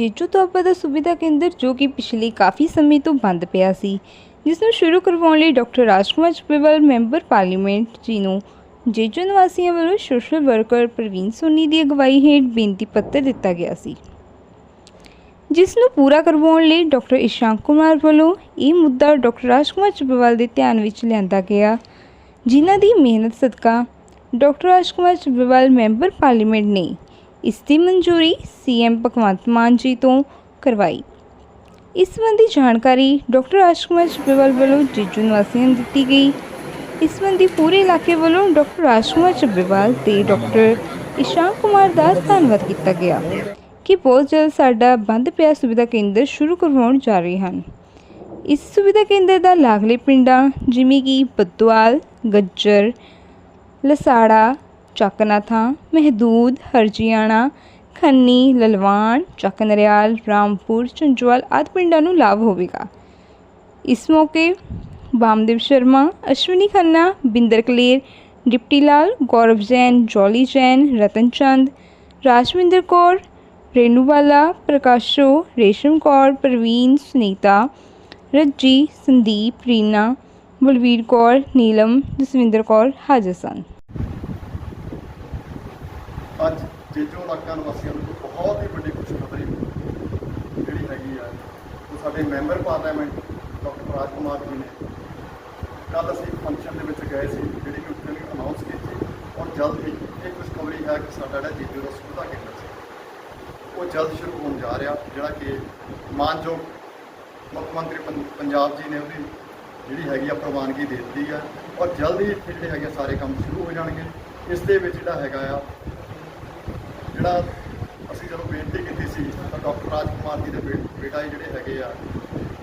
ਜੀਜੂ ਤੋਬਾ ਦਾ ਸੁਵਿਧਾ ਕੇਂਦਰ ਜੋ ਕਿ ਪਿਛਲੇ ਕਾਫੀ ਸਮੇਂ ਤੋਂ ਬੰਦ ਪਿਆ ਸੀ, ਜਿਸ ਨੂੰ ਸ਼ੁਰੂ ਕਰਵਾਉਣ ਲਈ doctor Rajkumar Chabbewal member parliament ji ਨੂੰ ਜੀਜੂ ਨਿਵਾਸੀਆਂ ਵੱਲੋਂ ਸੋਸ਼ਲ ਵਰਕਰ ਪ੍ਰਵੀਨ ਸੋਨੀ ਦੀ ਅਗਵਾਈ ਹੇਠ ਬੇਨਤੀ ਪੱਤਰ ਦਿੱਤਾ ਗਿਆ ਸੀ। ਜਿਸ ਨੂੰ ਪੂਰਾ ਕਰਵਾਉਣ ਲਈ ਡਾਕਟਰ ਇਸ਼ਾਂਕ ਕੁਮਾਰ ਵੱਲੋਂ ਇਹ ਮੁੱਦਾ ਡਾਕਟਰ ਰਾਜਕੁਮਾਰ ਚੱਬੇਵਾਲ ਦੇ ਧਿਆਨ ਵਿੱਚ ਲਿਆਂਦਾ ਗਿਆ। ਜਿਨ੍ਹਾਂ ਦੀ ਮਿਹਨਤ ਸਦਕਾ doctor Rajkumar Chabbewal member parliament ਨੇ ਇਸ ਦੀ ਮਨਜ਼ੂਰੀ ਸੀਐਮ ਭਗਵੰਤ ਮਾਨ ਜੀ ਤੋਂ ਕਰਵਾਈ। ਇਸ ਸੰਬੰਧੀ ਜਾਣਕਾਰੀ ਡਾਕਟਰ ਰਾਜਕੁਮਾਰ ਚੱਬੇਵਾਲ ਵੱਲੋਂ ਜੀਜੂ ਨਿਵਾਸੀਆਂ ਨੂੰ ਦਿੱਤੀ ਗਈ। ਇਸ ਸੰਬੰਧੀ ਪੂਰੇ ਇਲਾਕੇ ਵੱਲੋਂ ਡਾਕਟਰ ਰਾਜਕੁਮਾਰ ਚੱਬੇਵਾਲ ਤੇ ਡਾਕਟਰ ਇਸ਼ਾਂਕ ਕੁਮਾਰ ਦਾ ਧੰਨਵਾਦ ਕੀਤਾ ਗਿਆ ਕਿ ਬਹੁਤ ਜਲਦ ਸਾਡਾ ਬੰਦ ਪਿਆ ਸੁਵਿਧਾ ਕੇਂਦਰ ਸ਼ੁਰੂ ਕਰਵਾਉਣ ਜਾ ਰਹੇ ਹਨ। ਇਸ ਸੁਵਿਧਾ ਕੇਂਦਰ ਦਾ ਲਾਗਲੇ ਪਿੰਡਾਂ ਜਿਵੇਂ ਕਿ ਬਦਵਾਲ ਗੱਜਰ, ਲਸਾੜਾ ਚੱਕਨਾਥਾ ਮਹਦੂਦ, ਹਰਜੀਆਣਾ, ਖੰਨੀ, ਲਲਵਾਨ ਚੱਕ ਨਰਿਆਲ ਰਾਮਪੁਰ ਚੰਚਵਾਲ ਆਦਿ ਪਿੰਡਾਂ ਨੂੰ ਲਾਭ ਹੋਵੇਗਾ। ਇਸ ਮੌਕੇ ਬਾਮਦੇਵ ਸ਼ਰਮਾ, ਅਸ਼ਵਨੀ ਖੰਨਾ, ਬਿੰਦਰ ਕਲੇਰ, ਡਿਪਟੀ ਲਾਲ, ਗੌਰਵ ਜੈਨ, ਜੋਲੀ ਜੈਨ, ਰਤਨ ਚੰਦ, ਰਾਜਵਿੰਦਰ ਕੌਰ, ਰੇਨੂਵਾਲਾ, ਪ੍ਰਕਾਸ਼ੋ ਰੇਸ਼ਮ ਕੌਰ, ਪ੍ਰਵੀਨ, ਸੁਨੀਤਾ, ਰੱਜੀ, ਸੰਦੀਪ, ਰੀਨਾ, ਬਲਵੀਰ ਕੌਰ, ਨੀਲਮ, ਜਸਵਿੰਦਰ ਕੌਰ ਹਾਜ਼ਰ ਸਨ। ਜੇਜੋ ਇਲਾਕਾ ਨਿਵਾਸੀਆਂ ਨੂੰ ਬਹੁਤ ਹੀ ਵੱਡੀ ਖੁਸ਼ਖਬਰੀ ਜਿਹੜੀ ਹੈਗੀ ਆ, ਉਹ ਸਾਡੇ member parliament doctor Raj Kumar ji ਨੇ ਕੱਲ ਅਸੀਂ ਫੰਕਸ਼ਨ ਦੇ ਵਿੱਚ ਗਏ ਸੀ, ਜਿਹੜੀ ਕਿ ਉੱਥੇ ਅਨਾਉਂਸ ਕੀਤੀ ਔਰ ਜਲਦ ਹੀ ਇਹ ਖੁਸ਼ਖਬਰੀ ਹੈ ਕਿ ਸਾਡਾ ਜਿਹੜਾ ਜੇਜੋ ਦਾ ਸੁਵਿਧਾ ਕੇਂਦਰ ਸੀ, ਉਹ ਜਲਦ ਸ਼ੁਰੂ ਹੋਣ ਜਾ ਰਿਹਾ, ਜਿਹੜਾ ਕਿ ਮਾਨਯੋਗ ਮੁੱਖ ਮੰਤਰੀ ਪੰ- ਪੰਜਾਬ ਜੀ ਨੇ ਉਹਦੀ ਜਿਹੜੀ ਹੈਗੀ ਆ ਪ੍ਰਵਾਨਗੀ ਦੇ ਦਿੱਤੀ ਆ ਔਰ ਜਲਦ ਹੀ ਇੱਥੇ ਜਿਹੜੇ ਹੈਗੇ ਆ, ਸਾਰੇ ਕੰਮ ਸ਼ੁਰੂ ਹੋ ਜਾਣਗੇ। ਇਸ ਦੇ ਵਿੱਚ ਜਿਹੜਾ ਹੈਗਾ ਆ ਜਿਹੜਾ ਅਸੀਂ ਜਦੋਂ ਬੇਨਤੀ ਕੀਤੀ ਸੀ, ਤਾਂ ਡਾਕਟਰ ਰਾਜਕੁਮਾਰ ਜੀ ਦੇ ਬੇ- ਬੇਟਾ ਜੀ ਜਿਹੜੇ ਹੈਗੇ ਆ,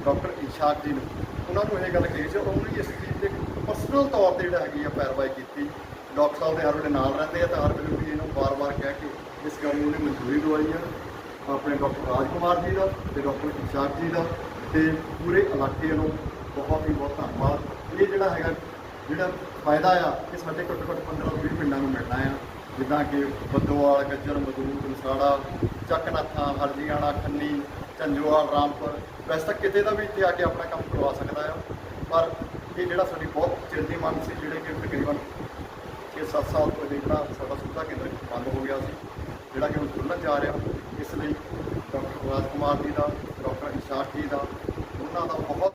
ਡਾਕਟਰ ਇਸ਼ਾਕ ਜੀ ਨੂੰ, ਉਹਨਾਂ ਨੂੰ ਇਹ ਗੱਲ ਕਹੀ ਸੀ ਔਰ ਉਹਨਾਂ ਨੇ ਇਸ ਚੀਜ਼ ਤੇ ਪਰਸਨਲ ਤੌਰ ਤੇ ਜਿਹੜਾ ਹੈਗੀ ਆ ਪੈਰਵਾਈ ਕੀਤੀ। ਡਾਕਟਰ ਸਾਹਿਬ ਦੇ ਹਰ ਵੇਲੇ ਨਾਲ ਰਹਿੰਦੇ ਆ ਤਾਂ ਹਰ ਵੇਲੇ ਵੀ ਇਹਨੂੰ ਵਾਰ-ਵਾਰ ਕਹਿ ਕੇ ਇਸ ਗੱਲ ਨੂੰ ਉਹਨੇ ਮਨਜ਼ੂਰੀ ਦਵਾਈ ਆ। ਆਪਣੇ ਡਾਕਟਰ ਰਾਜਕੁਮਾਰ ਜੀ ਦਾ ਤੇ ਡਾਕਟਰ ਇਸ਼ਾਕ ਜੀ ਦਾ ਤੇ ਪੂਰੇ ਇਲਾਕੇ ਨੂੰ ਬਹੁਤ ਹੀ ਬਹੁਤ ਧੰਨਵਾਦ। ਇਹ ਜਿਹੜਾ ਹੈਗਾ, ਜਿਹੜਾ ਫਾਇਦਾ ਆ, ਇਹ ਸਾਡੇ ਘੱਟੋ ਘੱਟ 15 ਤੋਂ 20 ਪਿੰਡਾਂ ਨੂੰ ਮਿਲਣਾ ਆ। ਜਿੱਦਾਂ ਕਿ ਬੱਦੋਵਾਲ, ਗੱਜਰ ਮਦੂਰ ਕਨਸਾੜਾ, ਚੱਕਨਾਥਾਂ ਹਰਜੀਆਣਾ ਖੰਨੀ ਚੰਜੋਵਾਲ ਰਾਮਪੁਰ। ਵੈਸੇ ਤਾਂ ਕਿਤੇ ਦਾ ਵੀ ਇੱਥੇ ਆ ਕੇ ਆਪਣਾ ਕੰਮ ਕਰਵਾ ਸਕਦਾ ਆ। ਪਰ ਇਹ ਜਿਹੜਾ ਸਾਡੀ ਬਹੁਤ ਚਿਰ ਮੰਗ ਸੀ, ਜਿਹੜੇ ਕਿ ਤਕਰੀਬਨ 6-7 ਸਾਲ ਤੋਂ ਇਹ ਜਿਹੜਾ ਸਾਡਾ ਸੁਵਿਧਾ ਕੇਂਦਰ ਬੰਦ ਹੋ ਗਿਆ ਸੀ, ਜਿਹੜਾ ਕਿ ਹੁਣ ਖੁੱਲ੍ਹਣ ਜਾ ਰਿਹਾ। ਇਸ ਲਈ ਡਾਕਟਰ ਰਾਜਕੁਮਾਰ ਜੀ ਦਾ, ਡਾਕਟਰ ਇਸ਼ਾਕ ਜੀ ਦਾ, ਉਹਨਾਂ ਦਾ ਬਹੁਤ